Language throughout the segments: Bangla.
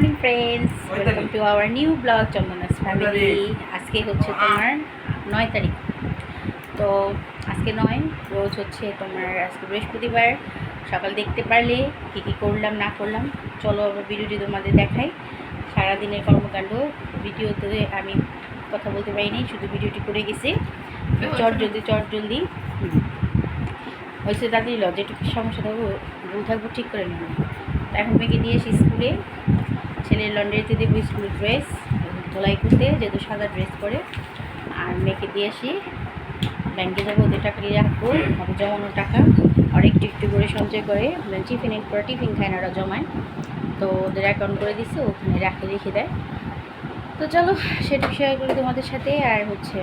Morning friends welcome to our new blog Chandana's family আজকে হচ্ছে তোমার নয় তারিখ। তো আজকে নয় রোজ হচ্ছে তোমার আজকে বৃহস্পতিবার। সকাল দেখতে পারলে কী কী করলাম না করলাম চলো আবার ভিডিওটি তোমাদের দেখাই। সারাদিনের কর্মকাণ্ড ভিডিওতে আমি কথা বলতে পারিনি শুধু ভিডিওটি করে গেছি। চট জলদি চট জলদি। হয়েছে তাড়াতাড়ি লজ যেটুকু সমস্যা থাকব ভুল থাকব ঠিক করে নেব। এখন মেয়েকে দিয়ে এসে স্কুলে ছেলের লন্ড্রিতে দেবো স্কুলের ড্রেস ধোলাই করতে, যেহেতু সাদা ড্রেস পরে, আর মেয়েকে দিয়ে আসি ব্যাংকে যাব, ওদের টাকা নিয়ে রাখব হবে জমানো টাকা, আর একটু একটু করে সঞ্চয় করে টিফিনের পরে টিফিন খায় না ওরা জমায়। তো ওদের অ্যাকাউন্ট করে দিচ্ছে ওখানে রাখে রেখে দেয়। তো চলো সেটা শেয়ার করি তোমাদের সাথে, আর হচ্ছে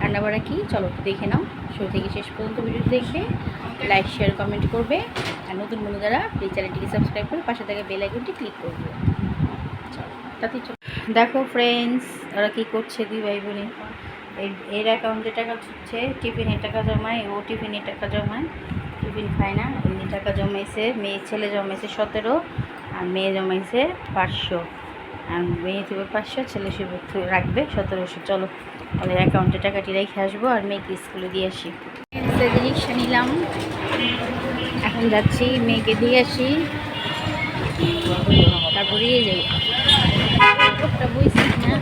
রান্নাবাড়া কি? চলো দেখে নাও। শুরু থেকে শেষ পর্যন্ত ভিডিও দেখবে লাইক শেয়ার কমেন্ট করবে, আর নতুন বন্ধু যারা প্লিজ চ্যানেলটিকে সাবস্ক্রাইব করে পাশে থাকা বেল আইকনটি ক্লিক করবে। দেখো ফ্রেন্ডস ওরা কী করছে দুই ভাই বোনে এর অ্যাকাউন্টে টাকা হচ্ছে টিফিনের টাকা জমায়, ও টিফিনের টাকা জমায়। টিফিন খায় না, এমনি টাকা জমাইছে, মেয়ে, ছেলে জমাইছে সতেরো, আর মেয়ে জমাইছে পাঁচশো। আর মেয়ে দেবে পাঁচশো, ছেলে সে রাখবে সতেরোশো। চলো ওদের অ্যাকাউন্টে টাকাটি রেখে আসব, আর মেয়েকে স্কুলে দিয়ে আসি। রিক্সা নিলাম। এখন যাচ্ছি, মেয়েকে দিয়ে আসি। তারপরে যাই না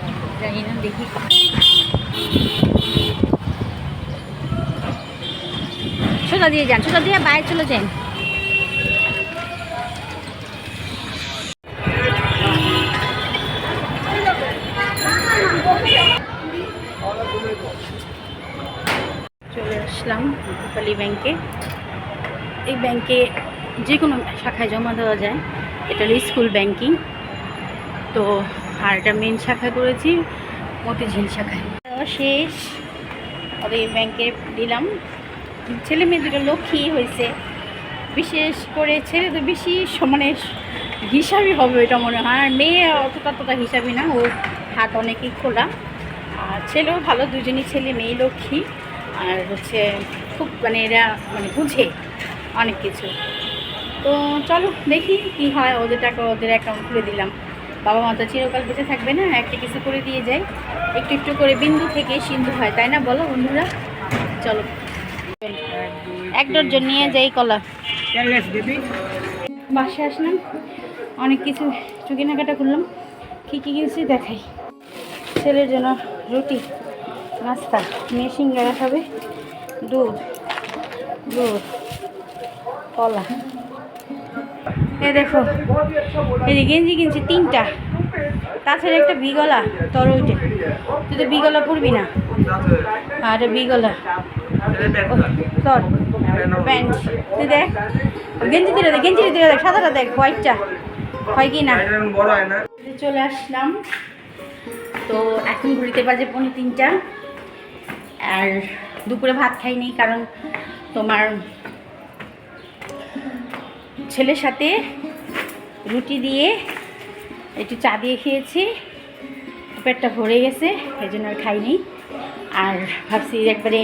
জানি না, দেখি। সোজা দিয়ে যান, সোজা দিয়ে বাইরে চলে যান। চলে আসলাম ব্যাংকে। এই ব্যাংকে যে কোনো শাখায় জমা দেওয়া যায়, এটা হলো স্কুল ব্যাংকিং। তো আর এটা মেন শাখা করেছি মতিঝিল শাখায় শেষ ওদের ব্যাংকে দিলাম। ছেলে মেয়ে দুটো লক্ষ্মী হয়েছে। বিশেষ করে ছেলে তো বেশি সমানে হিসাবই হবে এটা মনে হয়। আর মেয়ে অতটা ততটা হিসাবই না, ওর হাত অনেকই খোলা। আর ছেলেও ভালো, দুজনই ছেলে, মেয়ে, লক্ষ্মী। আর হচ্ছে খুব মানে এরা মানে বুঝে অনেক কিছু। তো চলো দেখি কি হয়, ওদের টাকা ওদের অ্যাকাউন্ট খুলে দিলাম। বাবা মা তো চিরকাল বেঁচে থাকবে না, একটা কিছু করে দিয়ে যায় একটু একটু করে বিন্দু থেকে সিন্ধু হয়, তাই না বলো বন্ধুরা? চলো। এক ডজন নিয়ে যাই কলা। বাসে আসলাম, অনেক কিছু একটু কেনাকাটা করলাম, কী কী কিনছি দেখাই। ছেলের জন্য রুটি, নাস্তা মেয়ে সিঙ্গারা খাবে, দুধ দুধ, কলা। এ দেখো, এই গেঞ্জি কিনছি তিনটা। তাছাড়া একটা বিগলা তোর ওইটে তুই তো বিগলা পরবি না। আর বিগলা। তোর প্যান্ট। তুই দেখ, গেঞ্জি দিলে দেখ গেঞ্জি দিলে দেখ সাদাটা দেখ, হোয়াইটটা। হয় কি না? চলে আসলাম। তো এখন ঘুরিতে বাজে পৌনে তিনটা। আর দুপুরে ভাত খাইনি কারণ তোমার ছেলের সাথে রুটি দিয়ে একটু চা দিয়ে খেয়েছি। পেটটা ভরে গেছে, এই জন্য আর খাইনি আর ভাবছি একবারে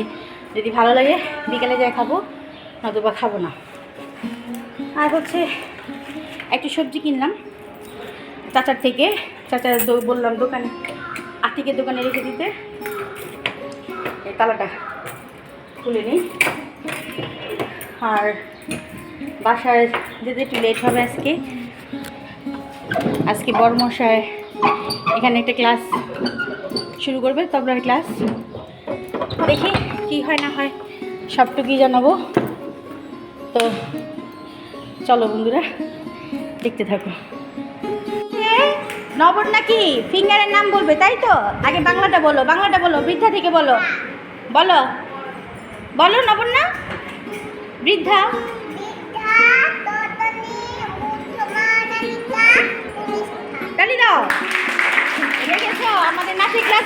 যদি ভালো লাগে বিকেলে যাই খাব, নতুবা খাব না। আর হচ্ছে একটু সবজি কিনলাম চাচার থেকে। চাচার বললাম দোকানে আর্থিকের দোকানে রেখে দিতে। তালাটা খুলে নিই। আর বাসায় যেতে একটু লেট হবে আজকে। আজকে বড়মশায় এখানে একটা ক্লাস শুরু করবে, তবলার ক্লাস দেখি কি হয় না হয়, সবটুকুই জানাব। তো চলো বন্ধুরা, দেখতে থাকো। নবর নাকি ফিঙ্গারের নাম বলবে, তাই তো? আগে বাংলাটা বলো বাংলাটা বলো, বৃদ্ধা থেকে বলো। বলো। বলো নবর না? বৃদ্ধা? দাও দেখেছ আমাদের নাচের ক্লাস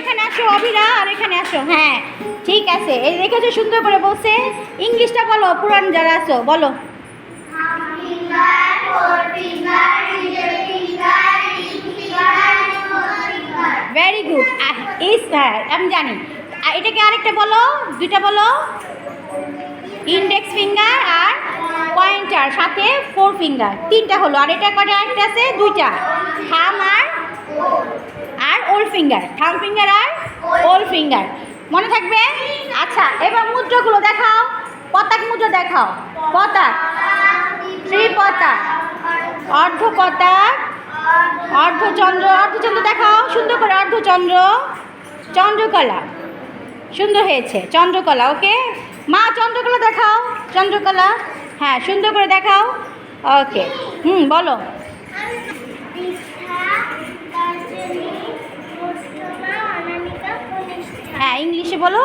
এখানে আসো আর এখানে আসো হ্যাঁ। ঠিক আছে, এই দেখেছ সুন্দর করে বলছে, ইংলিশটা বলো পুরান যারা আছো, বলো। ভেরি গুড ইস হ্যাঁ আমি জানি। এটাকে আরেকটা বলো, দুইটা বলো। ইন্ডেক্স ফিঙ্গার আর পয়েন্টার সাথে ফোর ফিঙ্গার তিনটা হলো, আর এটা কটা আরেকটা আছে? দুইটা। থাম আর আর ওল ফিঙ্গার থাম ফিঙ্গার আর ওল ফিঙ্গার মনে থাকবে? আচ্ছা এবার মুদ্রাগুলো দেখাও। পতাক মুদ্রা দেখাও। পতাক থ্রি পতাক অর্ধ পতাক অর্ধচন্দ্র অর্ধচন্দ্র দেখাও। সুন্দর করে অর্ধচন্দ্র, চন্দ্রকলা। সুন্দর হয়েছে, চন্দ্রকলা ওকে মা, চন্দ্রকলা দেখাও। চন্দ্রকলা। হ্যাঁ সুন্দর করে দেখাও। ওকে হুম, বলো। হ্যাঁ ইংলিশে বলো।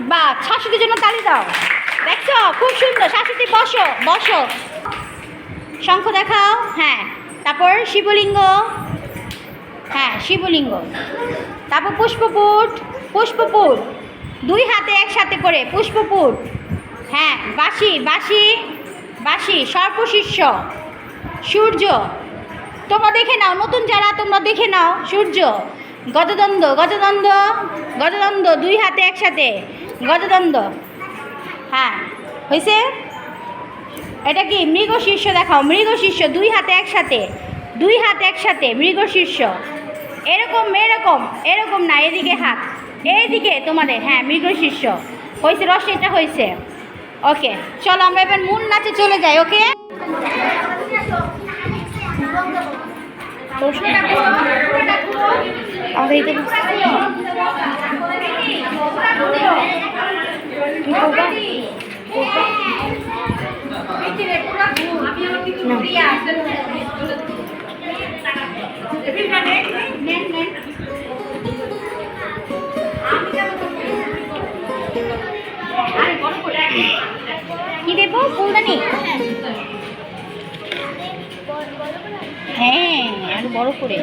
বা, শাশুড়ির জন্য তালি দাও। দেখছ? খুব সুন্দর। শাশুড়ি, বসো বসো। শঙ্খ দেখাও। হ্যাঁ তারপর শিবলিঙ্গ। হ্যাঁ শিবলিঙ্গ। তারপর পুষ্পপুট পুষ্পপুট। দুই হাতে একসাথে করে পুষ্পপুট। হ্যাঁ বাসি বাসি বাসি সর্পশিষ্য সূর্য। তোমরা দেখে নাও, নতুন যারা, তোমরা দেখে নাও, সূর্য। গজদণ্ড গজদণ্ড গজদণ্ড, দুই হাতে একসাথে, গজদণ্ড। হ্যাঁ হয়েছে এটা কি? মৃগ শীর্ষ দেখাও মৃগ শীর্ষ দুই হাতে একসাথে, দুই হাতে একসাথে মৃগ শীর্ষ এরকম এরকম এরকম না এদিকে হাত এইদিকে তোমাদের হ্যাঁ মৃগ শীর্ষ হয়েছে রশ্মিটা হয়েছে ওকে চলো আমরা এবার মূল নাচে চলে যাই ওকে আমাদের কি দেবো ফুলদানি হ্যাঁ আর বড় করে।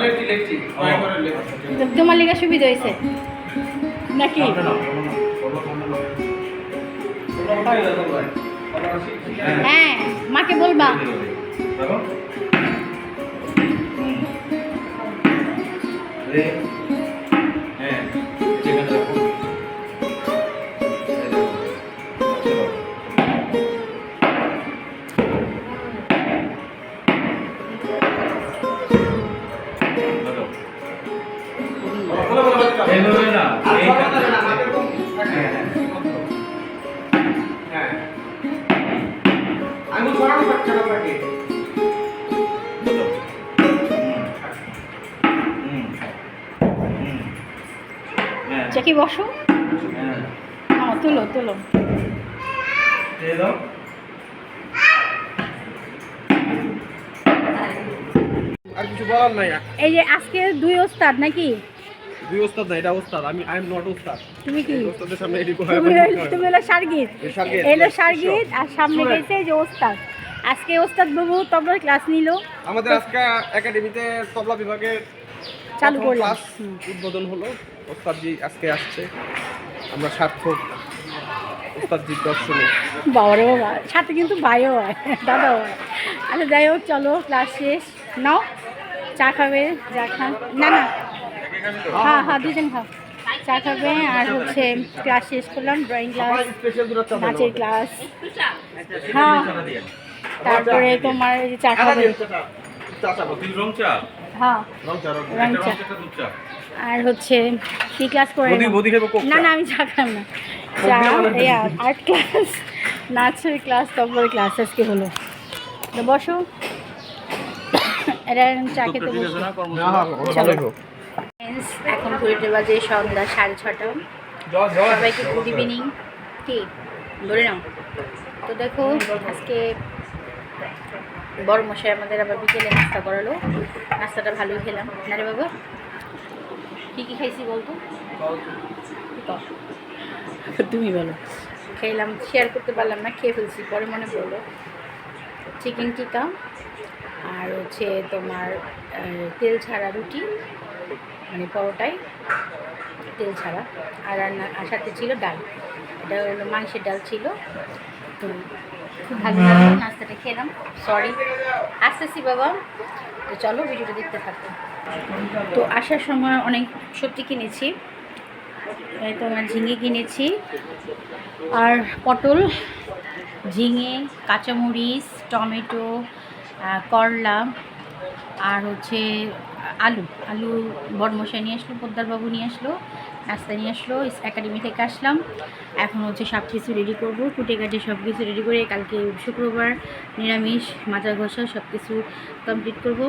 ওটাই দেখো সুবিধা হয়েছে? নাকি? হ্যাঁ মাকে বলবা। রে। হ্যাঁ। চাকি বসো। হ্যাঁ। হ্যাঁ তুলো তুলো। এই যে আজকে দুই ওস্তাদ নাকি? দুই ওস্তাদ না এটা ওস্তাদ। আমি আই এম নট ওস্তাদ। তুমি কি? ওস্তাদের সামনে এটি তুমি হলো এলো আর সামনে. গেছে যে ওস্তাদ। আজকে ওস্তাদ বাবু তবলার ক্লাস নিল। আমাদের আজকে একাডেমিতে তবলা বিভাগের চালু করলাম। উদ্বোধন হলো ওস্তাদজি আজকে আসছে। আমরা সার্থক ওস্তাদজির দর্শনে। বাবারে বাবা সাথে কিন্তু ভাইও হয় দাদাও হয়। আচ্ছা যাই হোক চলো ক্লাস শেষ। নাও চা খাবে চা খান। না না। হ্যাঁ হ্যাঁ দুজন খাও। চা খাবে আর হচ্ছে ক্লাস শেষ করলাম ড্রয়িং ক্লাস নাচের ক্লাস হ্যাঁ। তারপরে তোমার চা খাবে। চা চা। তিন রং চা? হ্যাঁ। রং চা আর হচ্ছে কি ক্লাস করে না না আমি চা খাম না। চা আর্ট ক্লাস নাচের ক্লাস তারপরে ক্লাস আজকে হলো। তো বসো। এটা চা খেতে বসো এখন ঘুরিতে বাজে সন্ধ্যা সাড়ে ছটা। সবাইকে গুড ইভিনিং কি? ধরে নাও। তো দেখো আজকে বড় মশাই আমাদের আবার বিকেলে নাস্তা করালো। নাস্তাটা ভালোই খেলাম। না রে বাবা? কী কী খাইছি বলতো? তুমি বলো। খেলাম শেয়ার করতে পারলাম না খেয়ে ফেলছি পরে মনে পড়ল। চিকেন টিকা আর হচ্ছে তোমার তেল ছাড়া রুটি মানে পরোটাই তেল ছাড়া। আর রান্না আর সাথে ছিল ডাল। এটা হলো মাংসের ডাল ছিল। তো খুব ভালো লাগল নাস্তাটা খেলাম সরি আসতেছি বাবা। তো চলো ভিডিওটা দেখতে থাকো। তো আসার সময় অনেক সবজি কিনেছি। এই তোমার ঝিঙে কিনেছি। আর পটল ঝিঙে কাঁচামরিচ টমেটো করলা আর হচ্ছে আলু। আলু বড়মশাই নিয়ে আসলো পোদ্দারবাবু নিয়ে আসলো। নাস্তা নিয়ে আসলো একাডেমি থেকে আসলাম। এখন হচ্ছে সব কিছু রেডি করব। কুটে কাটে সব কিছু রেডি করে কালকে শুক্রবার নিরামিষ মাজা ঘষা সব কিছু কমপ্লিট করব।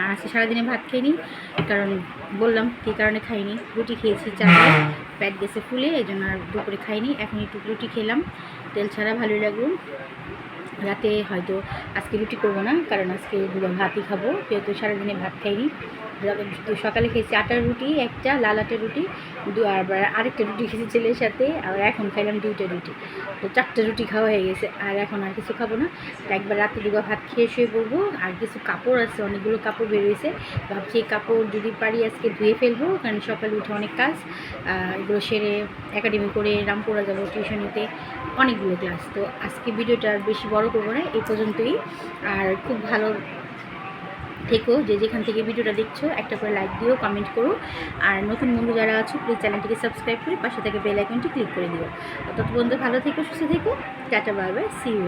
আর আজকে সারাদিনে ভাত খাইনি, কারণ বললাম কী কারণে খাইনি? রুটি খেয়েছি চারটে প্যাট গেছে ফুলে, এই জন্য আর দুপুরে খাইনি। এখন একটু রুটি খেলাম, তেল ছাড়া ভালোই লাগল। রাতে হয়তো আজকে রুটি করব না, কারণ আজকে ভাতই খাব, যেহেতু সারাদিনে ভাত খাইনি। সকালে খেয়েছি আটার রুটি, একটা লাল আটার রুটি, দু- আবার আরেকটা রুটি খেয়েছি ছেলের সাথে আর এখন খাইলাম দুইটা রুটি। তো চারটে রুটি খাওয়া হয়ে গেছে, আর এখন আর কিছু খাব না। তো একবার রাতে দুটো ভাত খেয়ে শুয়ে পড়ব, আর কিছু কাপড় আছে, অনেকগুলো কাপড় বেরিয়েছে। ভাবছি এই কাপড় যদি পারি আজকে ধুয়ে ফেলব, কারণ সকালে উঠে অনেক কাজ। এগুলো সেরে একাডেমি করে রামপুরা যাব টিউশনিতে অনেকগুলো ক্লাস তো আজকে ভিডিওটা বেশি বড় করব না, এই পর্যন্তই। আর খুব ভালো থেকো যে যেখান থেকে ভিডিওটা দেখছ, একটা করে লাইক দিও কমেন্ট করো। আর নতুন বন্ধু যারা আছো প্লিজ চ্যানেলটিকে সাবস্ক্রাইব করে পাশে থেকে বেল আইকনটি ক্লিক করে দিও। তত বন্ধু ভালো থেকো, সুস্থ থেকো। Tata bye bye see you